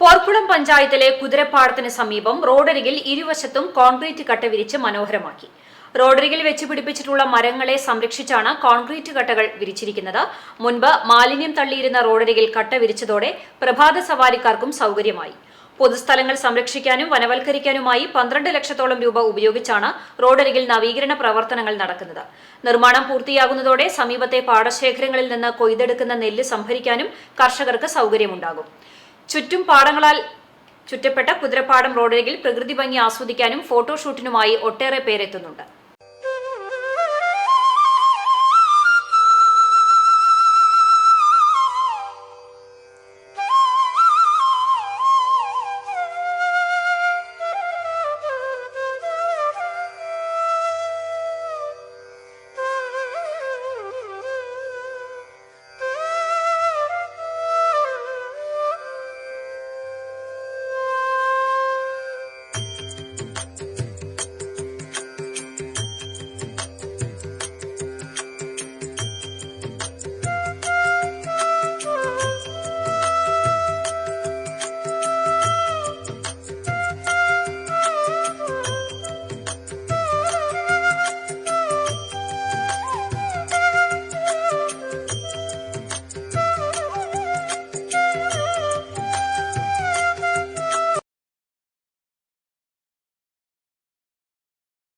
പോർക്കുളം പഞ്ചായത്തിലെ കുതിരപ്പാടത്തിന് സമീപം റോഡരികിൽ ഇരുവശത്തും കോൺക്രീറ്റ് കട്ട വിരിച്ച് മനോഹരമാക്കി. റോഡരികിൽ വെച്ച് പിടിപ്പിച്ചിട്ടുള്ള മരങ്ങളെ സംരക്ഷിച്ചാണ് കോൺക്രീറ്റ് കട്ടകൾ വിരിച്ചിരിക്കുന്നത്. മുൻപ് മാലിന്യം തള്ളിയിരുന്ന റോഡരികിൽ കട്ട വിരിച്ചതോടെ പ്രഭാത സവാരിക്കാർക്കും സൗകര്യമായി. പൊതുസ്ഥലങ്ങൾ സംരക്ഷിക്കാനും വനവൽക്കരിക്കാനുമായി പന്ത്രണ്ട് ലക്ഷത്തോളം രൂപ ഉപയോഗിച്ചാണ് റോഡരികിൽ നവീകരണ പ്രവർത്തനങ്ങൾ നടക്കുന്നത്. നിർമ്മാണം പൂർത്തിയാകുന്നതോടെ സമീപത്തെ പാടശേഖരങ്ങളിൽ നിന്ന് കൊയ്തെടുക്കുന്ന നെല്ല് സംഭരിക്കാനും കർഷകർക്ക് സൗകര്യമുണ്ടാകും. ചുറ്റും പാടങ്ങളാൽ ചുറ്റപ്പെട്ട കുതിരപ്പാടം റോഡരികിൽ പ്രകൃതി ഭംഗി ആസ്വദിക്കാനും ഫോട്ടോഷൂട്ടിനുമായി ഒട്ടേറെ പേരെത്തുന്നുണ്ട്.